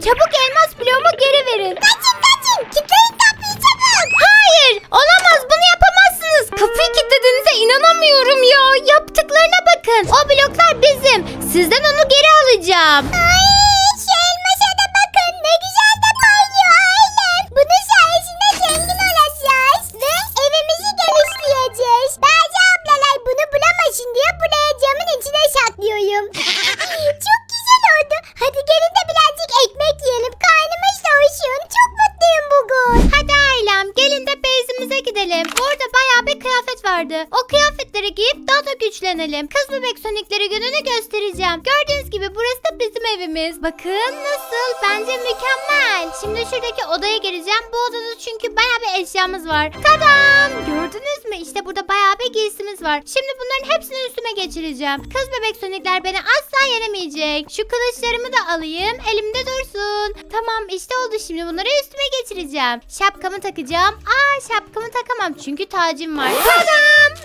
Çabuk elmas güçlenelim. Kız bebek sonikleri gününü göstereceğim. Gördüğünüz gibi burası da bizim evimiz. Bakın nasıl? Bence mükemmel. Şimdi şuradaki odaya gireceğim. Bu odada çünkü bayağı bir eşyamız var. Tadam! Gördünüz mü? İşte burada bayağı bir giysimiz var. Şimdi bunların hepsini üstüme geçireceğim. Kız bebek sonikler beni asla yenemeyecek. Şu kılıçlarımı da alayım. Elimde dursun. Tamam işte oldu şimdi bunları üstüme geçireceğim. Şapkamı takacağım. Aa şapkamı takamam çünkü tacım var. Tadam!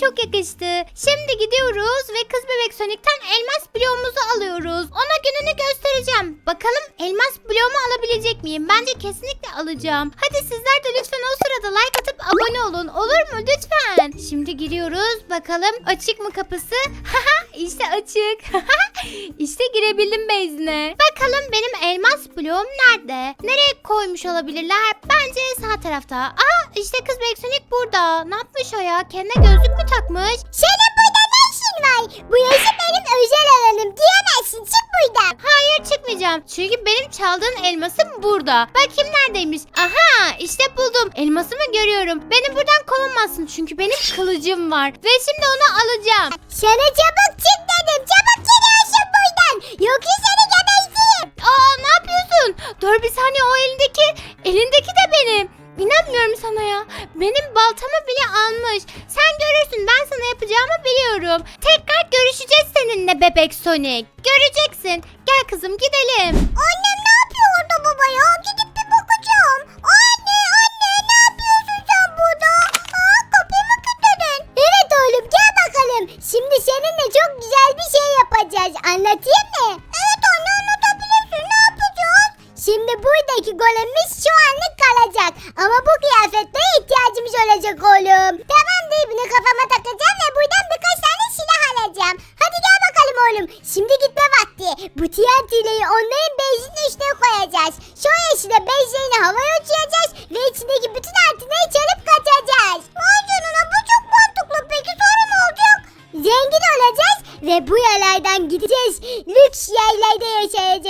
Çok yakıştı. Şimdi gidiyoruz ve kız bebek sonikten elmas bloğumuzu alıyoruz. Gününü göstereceğim. Bakalım elmas bloğumu alabilecek miyim? Bence kesinlikle alacağım. Hadi sizler de lütfen o sırada like atıp abone olun. Olur mu? Lütfen. Şimdi giriyoruz. Bakalım açık mı kapısı? Haha işte açık. işte girebildim bezine. Bakalım benim elmas bloğum nerede? Nereye koymuş olabilirler? Bence sağ tarafta. Aa işte kız Beksonik burada. Ne yapmış o ya? Kendine gözlük mü takmış? Senin burada ne işin var? Bu yaşı benim özel alanım. Diyemezsin. Çık buradan. Çıkmayacağım. Çünkü benim çaldığın elmasım burada. Bakayım neredeymiş. Aha işte buldum. Elmasımı görüyorum. Beni buradan kovamazsın çünkü benim kılıcım var. Ve şimdi onu alacağım. Sana çabuk çık dedim. Çabuk gidiyorsun buradan. Yoksa seni geberteyim. Aa ne yapıyorsun? Dur bir saniye o elindeki elindeki de benim. İnanmıyorum sana ya. Benim baltamı bile almış. Sen görürsün ben sana yapacağımı biliyorum. Tekrar görüşeceğiz seninle bebek Sonic. Göreceksin. Gel kızım gidelim. Annem yerlerden gideceğiz. Lüks yerlerde yaşayacağız.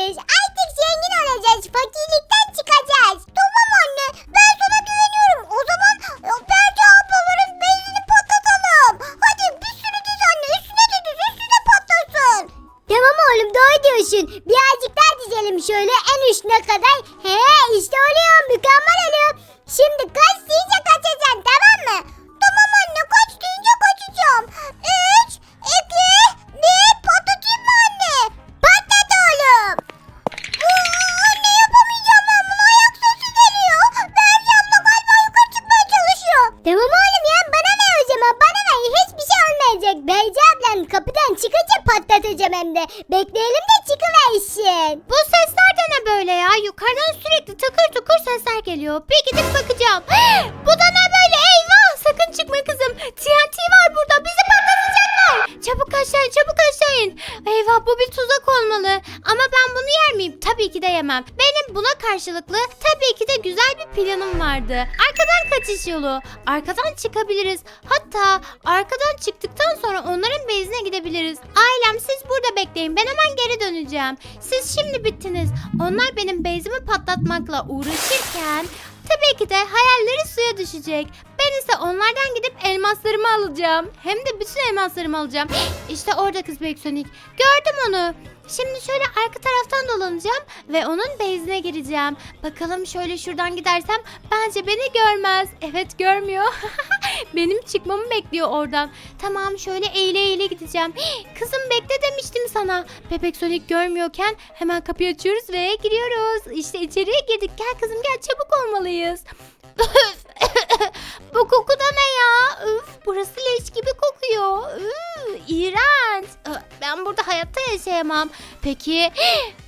Bu bir tuzak olmalı. Ama ben bunu yer miyim? Tabii ki de yemem. Benim buna karşılıklı tabii ki de güzel bir planım vardı. Arkadan kaçış yolu. Arkadan çıkabiliriz. Hatta arkadan çıktıktan sonra onların bezine gidebiliriz. Ailem siz burada bekleyin. Ben hemen geri döneceğim. Siz şimdi bittiniz. Onlar benim bezimi patlatmakla uğraşırken tabii ki de hayalleri suya düşecek. Ben ise onlardan gidip elmaslarımı alacağım. Hem de bütün elmaslarımı alacağım. İşte orada kız Büyük Sonic. Gördüm onu. Şimdi şöyle arka taraftan dolanacağım ve onun bezine gireceğim. Bakalım şöyle şuradan gidersem bence beni görmez. Evet görmüyor. Benim çıkmamı bekliyor oradan. Tamam şöyle eğile eğile gideceğim. Kızım bekle demiştim sana. Bebek Sonic görmüyorken hemen kapıyı açıyoruz ve giriyoruz. İşte içeriye girdik. Gel kızım gel çabuk olmalıyız. Bu koku da ne ya? Üf, burası leş gibi kokuyor. Üf, iğrenç. Ben burada hayatta yaşayamam. Peki.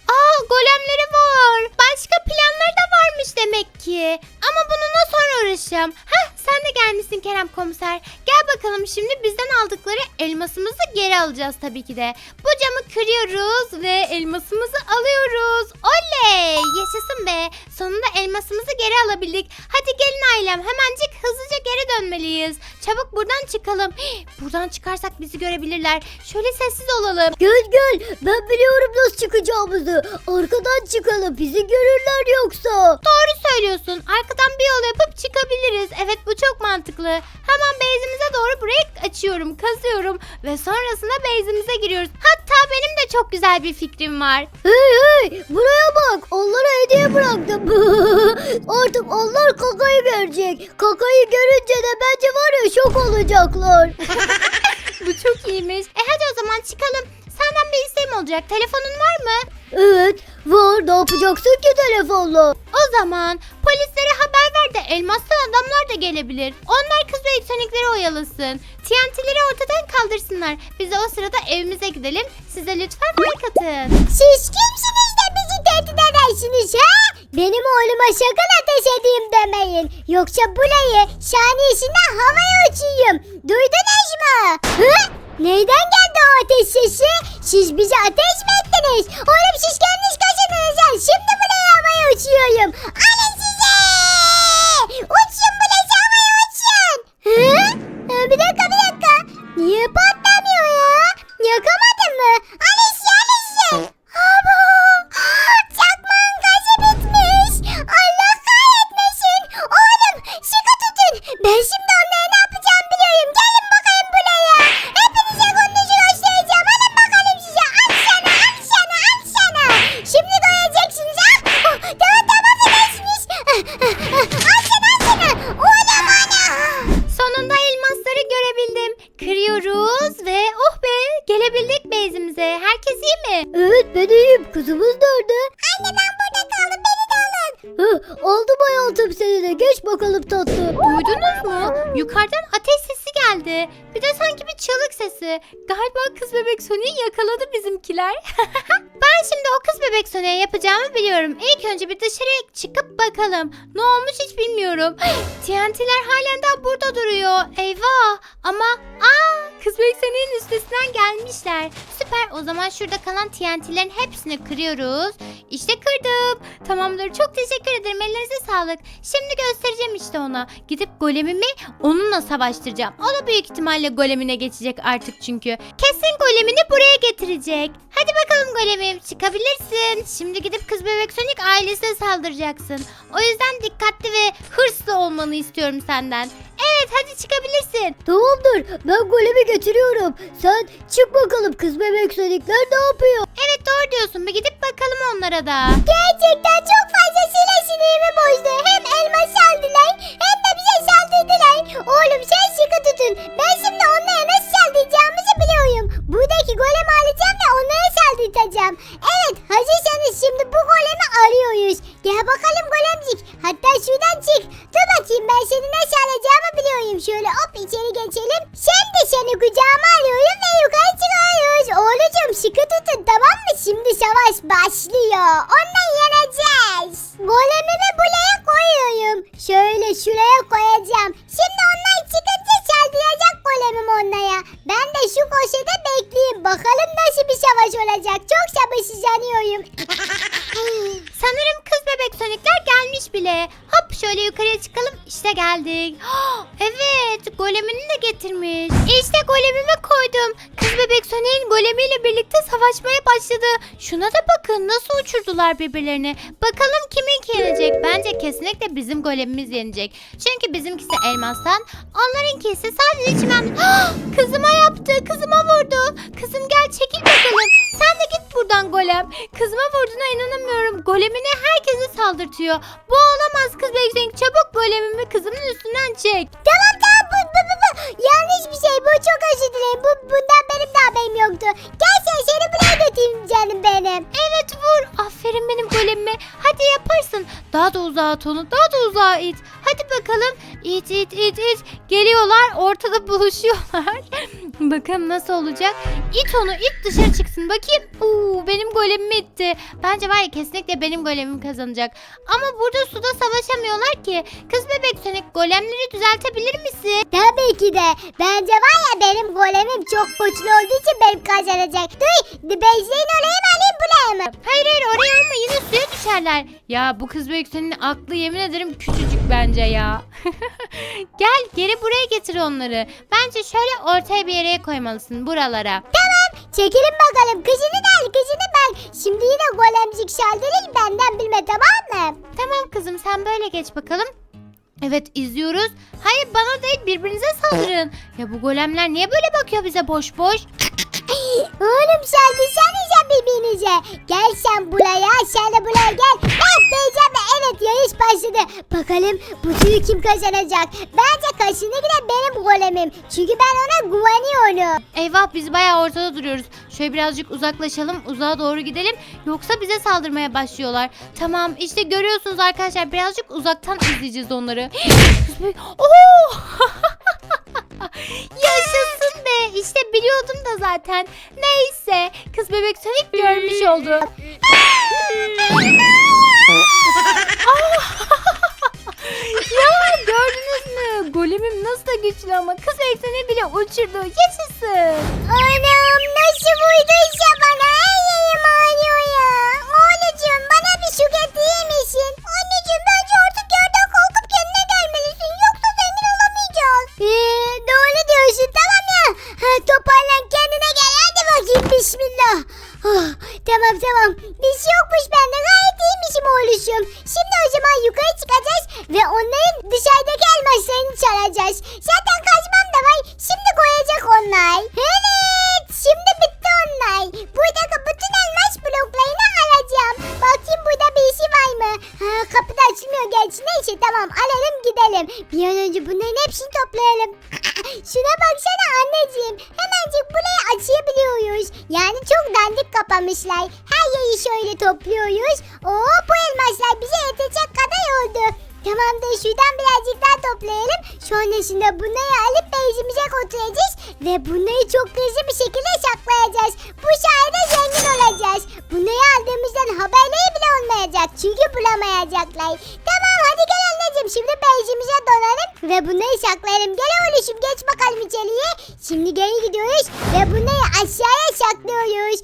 Aa golemleri var. Başka planları da varmış demek ki. Ama bununla sonra uğraşacağım. Heh de gelmişsin Kerem komiser. Gel bakalım şimdi bizden aldıkları elmasımızı geri alacağız tabii ki de. Bu camı kırıyoruz ve elmasımızı alıyoruz. Oley! Yaşasın be. Sonunda elmasımızı geri alabildik. Hadi gelin ailem hemencik hızlıca geri dönmeliyiz. Çabuk buradan çıkalım. Hii, Buradan çıkarsak bizi görebilirler. Şöyle sessiz olalım. Gel gel ben biliyorum nasıl çıkacağımızı. Arkadan çıkalım bizi görürler yoksa. Doğru söylüyorsun. Arkadan bir yol yapıp çıkabiliriz. Evet bu çok mantıklı. Hemen beyzimize doğru burayı açıyorum, kazıyorum ve sonrasında beyzimize giriyoruz. Hatta benim de çok güzel bir fikrim var. Hey hey buraya bak onlara hediye bıraktım. Artık onlar kakayı görecek. Kakayı görünce de bence var ya şok olacaklar. Bu çok iyiymiş. E hadi o zaman çıkalım. Senden bir isteğim olacak. Telefonun var mı? Evet var ne yapacaksın ki telefonla? O zaman polislere haber ver de elmaslı adamlar da gelebilir. Onlar kız ve yükselikleri oyalasın. TNT'leri ortadan kaldırsınlar. Biz de o sırada evimize gidelim. Size lütfen like atın. Siz kimsiniz de bizi tehdit edersiniz ha? Benim oğluma sakın ateş edeyim demeyin. Yoksa burayı saniyesinde havaya uçuyum. Duydunuz mu? Hı? Neyden geldi o ateş sesi? Siz bize ateş mi ettiniz? Oğlum siz kendiniz kaçındınız. Şimdi buraya havaya uçuyorum. Alın size! Uçun burası havaya uçun. Hı? Ee, Bir dakika bir dakika. Niye patlamıyor ateş sesi geldi. Bir de sanki bir çığlık sesi. Galiba kız bebek Sonic'i yakaladı bizimkiler. ben şimdi o kız bebek Sonic'e yapacağımı biliyorum. İlk önce bir dışarıya çıkıp bakalım. Ne olmuş hiç bilmiyorum. TNT'ler halen daha burada duruyor. Eyvah. Ama aa kız bebek Sonic'in üstesinden gelmişler. Süper. O zaman şurada kalan TNT'lerin hepsini kırıyoruz. İşte kırdım. Tamamdır. Çok teşekkür ederim. Ellerinize sağlık. Şimdi göstereceğim işte ona. Gidip golemimi onunla savaştıracağım. O da büyük ihtimalle golemine geçecek artık çünkü. Kesin golemini buraya getirecek. Hadi bakalım golemim çıkabilirsin. Şimdi gidip kız bebek Sonic ailesine saldıracaksın. O yüzden dikkatli ve hırslı olmanı istiyorum senden. Evet hadi çıkabilirsin. Tamamdır. Ben golemi getiriyorum. Sen çık bakalım kız bebek sonikler ne yapıyor? Evet doğru diyorsun. Bir gidip bakalım onlara da. Gerçekten çok fazlasıyla sinirimi bozdu. Hem elma saldılar hem de bize saldırdılar. Oğlum sen sıkı tutun. Ben şimdi onlara nasıl saldıracağımızı biliyorum. Buradaki golemi alacağım ve onlara saldıracağım. Evet hazırsanız şimdi bu golemi arıyoruz. Gel bakalım yukarıya çıkalım. İşte geldik. evet golemini de getirmiş. İşte golemimi koydum. Kız bebek sonik'in golemiyle birlikte savaşmaya başladı. Şuna da bakın nasıl uçurdular birbirlerini. Bakalım kimin yenecek? Bence kesinlikle bizim golemimiz yenecek. Çünkü bizimkisi elmastan, onlarınkisi sadece çimen. Kızıma yaptı, kızıma vurdu. Kızım gel çekil bakalım. Sen de git buradan golem. Kızıma vurduğuna inanamıyorum. Golemine herkese saldırtıyor. Bu olamaz kız bekleyin. Çabuk golemimi kızımın üstünden çek. Tamam tamam bu, bu, bu, bu. Yanlış bir şey bu çok özür dilerim. Bu, bundan benim de haberim yoktu. Gel sen seni buraya götüreyim canım benim. Evet vur. Aferin benim golemime. Hadi yaparsın. Daha da uzağa at onu. Daha da uzağa it. Hadi bakalım. İt it it it. Geliyorlar ortada buluşuyorlar. bakalım nasıl olacak. İt onu it dışarı çıksın bakayım. Oo, benim golemim itti. Bence var ya kesinlikle benim golemim kazanacak. Ama burada suda savaşamıyorlar ki. Kız bebek Sonic golemleri düzeltebilir misin? Tabii ki de. Bence var ya benim golemim çok güçlü olduğu için benim kazanacak. Duy Beyzleyin oraya mı alayım buraya mı? Hayır hayır oraya alma yine suya düşerler. Ya bu kız bebek senin aklı yemin ederim küçücük bence ya. Gel geri buraya getir onları. Bence şöyle ortaya bir yere koymalısın buralara. Çekilin bakalım kızını da al kızını ben. Şimdi yine golemcik saldırır benden bilme tamam mı? Tamam kızım sen böyle geç bakalım. Evet izliyoruz. Hayır bana değil birbirinize saldırın. Ya bu golemler niye böyle bakıyor bize boş boş? Oğlum saldırsanıza birbirinize. Gel sen buraya sen de buraya gel. Beyzem de evet yarış başladı. Bakalım bu suyu kim kazanacak? Bence kesinlikle benim golemim. Çünkü ben ona güveniyorum. Eyvah biz bayağı ortada duruyoruz. Şöyle birazcık uzaklaşalım uzağa doğru gidelim. Yoksa bize saldırmaya başlıyorlar. Tamam işte görüyorsunuz arkadaşlar birazcık uzaktan izleyeceğiz onları. Oo! Yaşasın. İşte biliyordum da zaten. Neyse. Kız bebek Sonic görmüş oldu. ya gördünüz mü? Golemim nasıl da güçlü ama kız bebek Sonic bile uçurdu. Yaşasın. Anam nasıl vurduysa gidelim. Bir an önce bunların hepsini toplayalım. Şuna baksana anneciğim. Hemencik burayı açabiliyoruz. Yani çok dandik kapamışlar. Her yeri şöyle topluyoruz. Oo bu elmaslar bize yetecek kadar oldu. Tamamdır şuradan birazcık daha toplayalım. Sonrasında bunları alıp beyzimize götüreceğiz. Ve bunları çok hızlı bir şekilde saklayacağız. Bu sayede zengin olacağız. Bunları aldığımızdan haberleri bile olmayacak. Çünkü bulamayacaklar. Tamam anneciğim. Şimdi beyzimize donalım. Ve bunları saklayalım. Gel oğlum geç bakalım içeriye. Şimdi geri gidiyoruz. Ve bunları aşağıya saklıyoruz.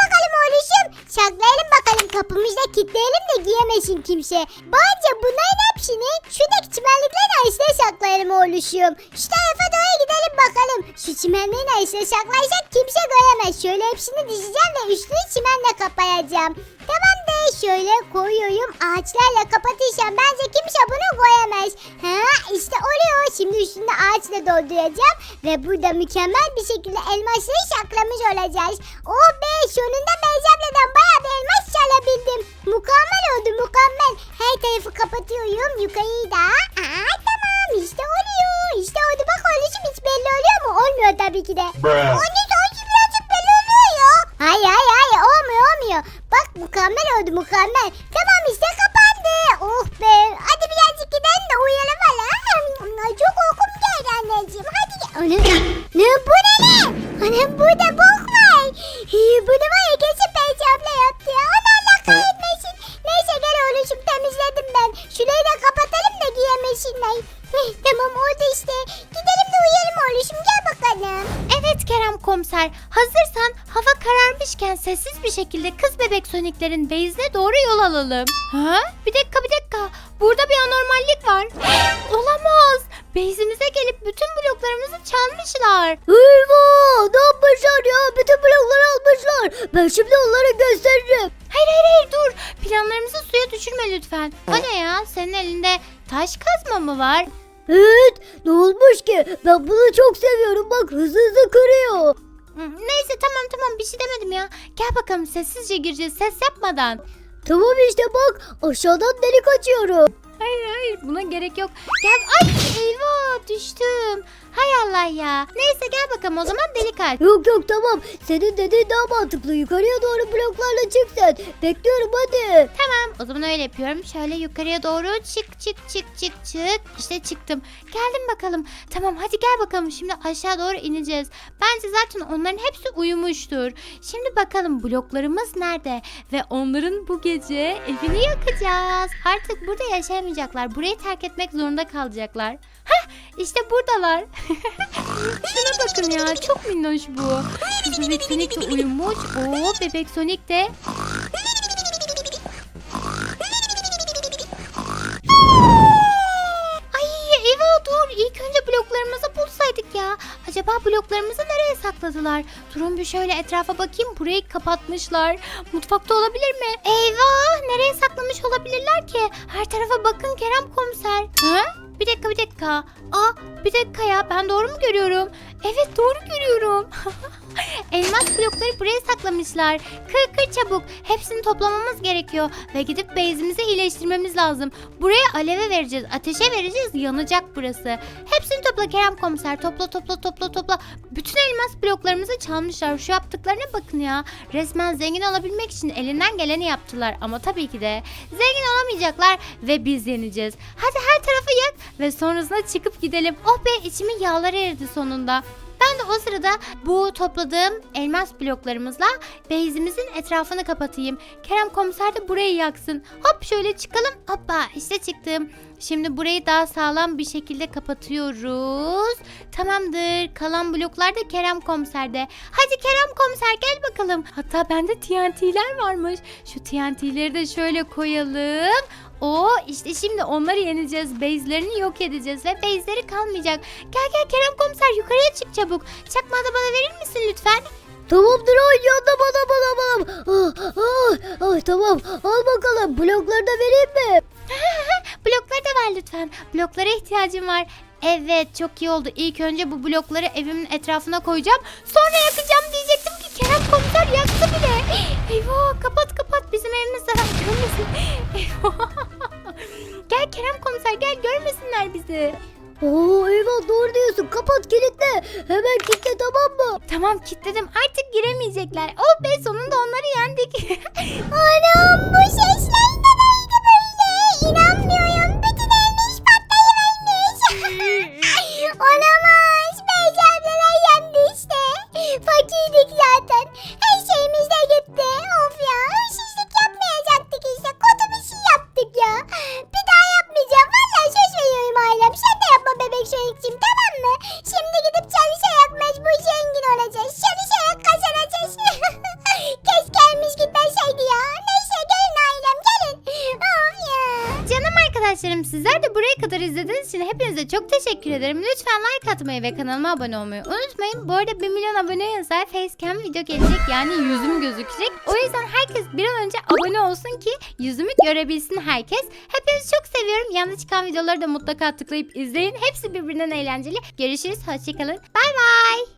Bakalım oğluşum. Saklayalım bakalım kapımızda kilitleyelim de giyemesin kimse. Bence bunların hepsini şuradaki çimenliklerin arasına saklayalım oğluşum. Şu tarafa doğru gidelim bakalım. Şu çimenlerin arasına saklayacak kimse göremez. Şöyle hepsini dizeceğim ve üstünü çimenle kapayacağım. Tamam de şöyle koyuyorum. Ağaçlarla kapatırsam bence kimse bunu koyamaz. Ha işte oluyor. Şimdi üstünde ağaçla dolduracağım. Ve burada mükemmel bir şekilde elmasları saklamış olacağız. Oh be sonunda Beyzemle'den bayağı bir elmas çalabildim. Mükemmel oldu mükemmel. Her tarafı kapatıyorum. Yukarıyı da. Aa tamam işte oluyor. İşte oldu bak oğlum hiç belli oluyor mu? Olmuyor tabii ki de. Anne sanki birazcık belli oluyor ya. Hayır hayır hayır olmuyor olmuyor. Bak mükemmel oldu mükemmel. Tamam işte kapandı. Oh be. Hadi birazcık gidelim de uyuyalım valla. Çok uykum geldi anneciğim. Hadi gel. Ana, ne bu ne ne? Anam burada bok var. Bunu var ya kesin Beyci abla yaptı ya. Ana Allah kahretmesin. Neyse gel oğlum temizledim ben. Şurayı da kapatalım da giyemesinler. Tamam oldu işte. Gidelim de uyuyalım oğlum gel bakalım. Evet Kerem komiser hazırsan hava kararmışken sessiz bir şekilde kız bebek soniklerin base'ine doğru yol alalım. Ha? Burada bir anormallik var. Olamaz. Base'imize gelip bütün bloklarımızı çalmışlar. Eyvah ne yapmışlar ya bütün blokları almışlar. Ben şimdi onlara gösteririm. Hayır hayır hayır dur. Planlarımızı suya düşürme lütfen. O ne ya? Senin elinde taş kazma mı var? Evet ne olmuş ki ben bunu çok seviyorum bak hızlı hızlı kırıyor. Neyse tamam tamam bir şey demedim ya. Gel bakalım sessizce gireceğiz ses yapmadan. Tamam işte bak aşağıdan delik açıyorum. hayır hayır buna gerek yok. Gel ay eyvah düştüm. Hay Allah ya. Neyse gel bakalım o zaman deli kalp. Yok yok tamam. Senin dediğin daha mantıklı. Yukarıya doğru bloklarla çık sen. Bekliyorum hadi. Tamam o zaman öyle yapıyorum. Şöyle yukarıya doğru çık çık çık çık çık. İşte çıktım. Geldim bakalım. Tamam hadi gel bakalım. Şimdi aşağı doğru ineceğiz. Bence zaten onların hepsi uyumuştur. Şimdi bakalım bloklarımız nerede? Ve onların bu gece evini yakacağız. Artık burada yaşayamayacaklar. Burayı terk etmek zorunda kalacaklar. Hah işte buradalar. Şuna bakın ya çok minnoş bu. Bebek Sonic de uyumuş. Oo bebek Sonic de Ay Eva dur ilk önce bloklarımızı bulsaydık ya. Acaba bloklarımızı nereye sakladılar? Durun bir şöyle etrafa bakayım burayı kapatmışlar. Mutfakta olabilir mi? Eyvah nereye saklamış olabilirler ki? Her tarafa bakın Kerem komiser. Ha? Bir dakika bir dakika. Aa bir dakika ya ben doğru mu görüyorum? Evet doğru görüyorum. Elmas blokları buraya saklamışlar. Kır kır çabuk. Hepsini toplamamız gerekiyor. Ve gidip base'imizi iyileştirmemiz lazım. Buraya aleve vereceğiz. Ateşe vereceğiz. Yanacak burası. Hepsini topla Kerem komiser. Topla topla topla topla. Bütün elmas bloklarımızı çalmışlar. Şu yaptıklarına bakın ya. Resmen zengin olabilmek için elinden geleni yaptılar. Ama tabii ki de zengin olamayacaklar ve biz yeneceğiz. Hadi her tarafı yak ve sonrasında çıkıp gidelim. Oh be içimin yağları eridi sonunda. Ben de o sırada bu topladığım elmas bloklarımızla base'imizin etrafını kapatayım. Kerem komiser de burayı yaksın. Hop şöyle çıkalım. Hoppa işte çıktım. Şimdi burayı daha sağlam bir şekilde kapatıyoruz. Tamamdır. Kalan bloklar da Kerem komiserde. Hadi Kerem komiser gel bakalım. Hatta bende TNT'ler varmış. Şu TNT'leri de şöyle koyalım. Oo işte şimdi onları yeneceğiz. Base'lerini yok edeceğiz ve base'leri kalmayacak. Gel gel Kerem komiser yukarıya çık çabuk. Çakmağı da bana verir misin lütfen? Tamamdır ay yandı bana bana bana. Ah, ah, ah, tamam al bakalım blokları da vereyim mi? Blokları da ver lütfen. Bloklara ihtiyacım var. Evet çok iyi oldu. İlk önce bu blokları evimin etrafına koyacağım. Sonra yakacağım diyecektim ki Kerem komiser yaktı bile. Eyvah kapat kapat bizim evimiz zarar görmesin. Eyvah. gel Kerem komiser gel görmesinler bizi. Oo eyvah doğru diyorsun kapat kilitle. Hemen kilitle tamam mı? Tamam kilitledim artık giremeyecekler. Oh be sonunda onları yendik. Anam bu sesler için hepinize çok teşekkür ederim. Lütfen like atmayı ve kanalıma abone olmayı unutmayın. Bu arada 1 milyon abone yazar facecam video gelecek yani yüzüm gözükecek. O yüzden herkes bir an önce abone olsun ki yüzümü görebilsin herkes. Hepinizi çok seviyorum. Yanında çıkan videoları da mutlaka tıklayıp izleyin. Hepsi birbirinden eğlenceli. Görüşürüz. Hoşçakalın. Bay bay.